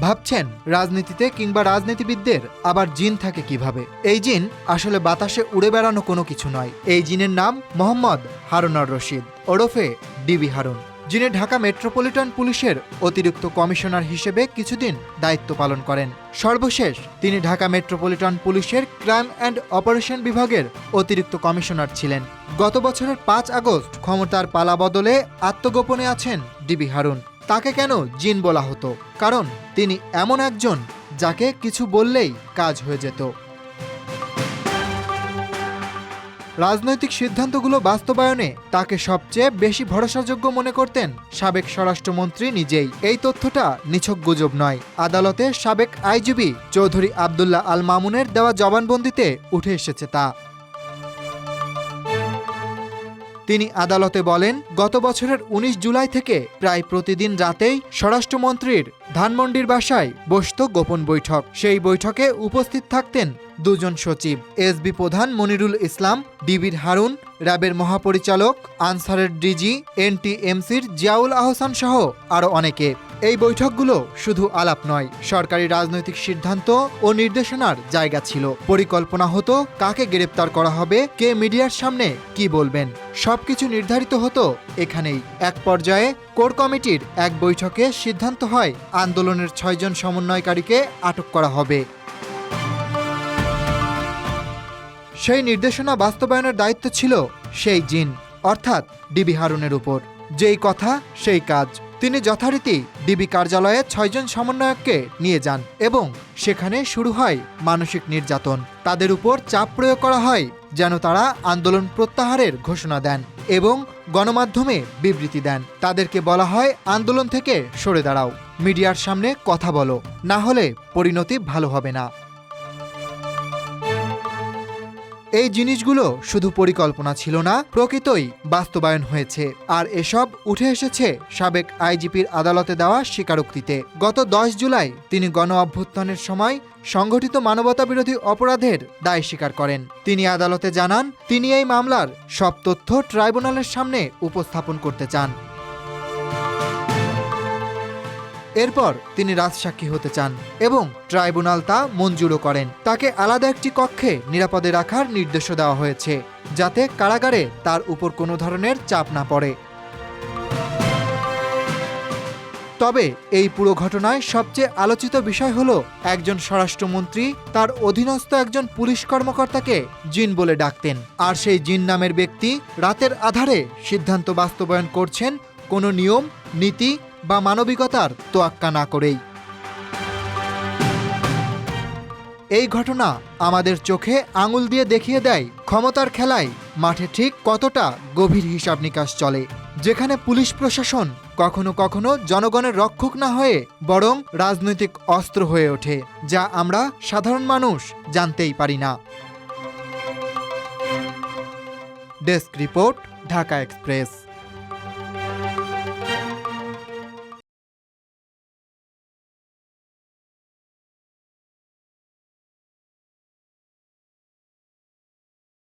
ভাবছেন রাজনীতিতে কিংবা রাজনীতিবিদদের আবার জিন থাকে কীভাবে? এই জিন আসলে বাতাসে উড়ে বেড়ানো কোনো কিছু নয়। এই জিনের নাম মোহাম্মদ হারুনার রশিদ। ওরফে ডিবি হারুন। যিনি ঢাকা মেট্রোপলিটন পুলিশের অতিরিক্ত কমিশনার হিসেবে কিছুদিন দায়িত্ব পালন করেন। সর্বশেষ তিনি ঢাকা মেট্রোপলিটন পুলিশের ক্রাইম অ্যান্ড অপারেশন বিভাগের অতিরিক্ত কমিশনার ছিলেন। গত বছরের পাঁচ আগস্ট ক্ষমতার পালা বদলে আত্মগোপনে আছেন ডিবি হারুন। তাকে কেন জিন বলা হতো? কারণ তিনি এমন একজন যাকে কিছু বললেই কাজ হয়ে যেত। রাজনৈতিক সিদ্ধান্তগুলো বাস্তবায়নে তাকে সবচেয়ে বেশি ভরসাযোগ্য মনে করতেন সাবেক স্বরাষ্ট্রমন্ত্রী নিজেই। এই তথ্যটা নিছক গুজব নয়। আদালতে সাবেক আইজিবি চৌধুরী আবদুল্লাহ আল মামুনের দেওয়া জবানবন্দিতে উঠে এসেছে তা। তিনি আদালতে বলেন, গত বছরের ১৯ জুলাই থেকে প্রায় প্রতিদিন রাতেই স্বরাষ্ট্রমন্ত্রীর ধানমন্ডির বাসায় বসত গোপন বৈঠক। সেই বৈঠকে উপস্থিত থাকতেন দুজন সচিব। এসবি প্রধান মনিরুল ইসলাম, ডিবির হারুন, র্যাবের মহাপরিচালক, আনসারের ডিজি এনটিএমসির জিয়াউল আহসান সহ আরও অনেকে। এই বৈঠকগুলো শুধু আলাপ নয়, সরকারি রাজনৈতিক সিদ্ধান্ত ও নির্দেশনার জায়গা ছিল। পরিকল্পনা হতো কাকে গ্রেপ্তার করা হবে, কে মিডিয়ার সামনে কি বলবেন। সবকিছু নির্ধারিত হতো এখানেই। এক পর্যায়ে কোর কমিটির এক বৈঠকে সিদ্ধান্ত হয়, আন্দোলনের ছয়জন সমন্বয়কারীকে আটক করা হবে। সেই নির্দেশনা বাস্তবায়নের দায়িত্ব ছিল সেই জিন, অর্থাৎ ডিবি হারুনের উপর। যেই কথা, সেই কাজ। তিনি যথারীতি ডিবি কার্যালয়ে ছয়জন সমন্বয়ককে নিয়ে যান এবং সেখানে শুরু হয় মানসিক নির্যাতন। তাদের উপর চাপ প্রয়োগ করা হয় যেন তারা আন্দোলন প্রত্যাহারের ঘোষণা দেন এবং গণমাধ্যমে বিবৃতি দেন। তাদেরকে বলা হয়, আন্দোলন থেকে সরে দাঁড়াও। মিডিয়ার সামনে কথা বলো। না হলে পরিণতি ভালো হবে না। এই জিনিসগুলো শুধু পরিকল্পনা ছিল না, প্রকৃতই বাস্তবায়ন হয়েছে। আর এসব উঠে এসেছে সাবেক আইজিপির আদালতে দেওয়া স্বীকারোক্তিতে। গত দশ জুলাই তিনি গণ অভ্যুত্থানের সময় সংগঠিত মানবতা বিরোধী অপরাধের দায় স্বীকার করেন। তিনি আদালতে জানান, তিনি এই মামলার সব তথ্য ট্রাইব্যুনালের সামনে উপস্থাপন করতে চান। এরপর তিনি রাজসাক্ষী হতে চান এবং ট্রাইব্যুনাল তা মঞ্জুরও করেন। তাকে আলাদা একটি কক্ষে নিরাপদে রাখার নির্দেশও দেওয়া হয়েছে, যাতে কারাগারে তার উপর কোনো ধরনের চাপ না পড়ে। তবে এই পুরো ঘটনায় সবচেয়ে আলোচিত বিষয় হল একজন স্বরাষ্ট্রমন্ত্রী, তার অধীনস্থ একজন পুলিশ কর্মকর্তাকে জিন বলে ডাকতেন। আর সেই জিন নামের ব্যক্তি রাতের আধারে সিদ্ধান্ত বাস্তবায়ন করছেন কোনো নিয়ম, নীতি বা মানবিকতার তোয়াক্কা না করেই। এই ঘটনা আমাদের চোখে আঙুল দিয়ে দেখিয়ে দেয় ক্ষমতার খেলায় মাঠে ঠিক কতটা গভীর হিসাব নিকাশ চলে, যেখানে পুলিশ প্রশাসন কখনো কখনো জনগণের রক্ষক না হয়ে বরং রাজনৈতিক অস্ত্র হয়ে ওঠে, যা আমরা সাধারণ মানুষ জানতেই পারি না। Desk report, Dhaka Express.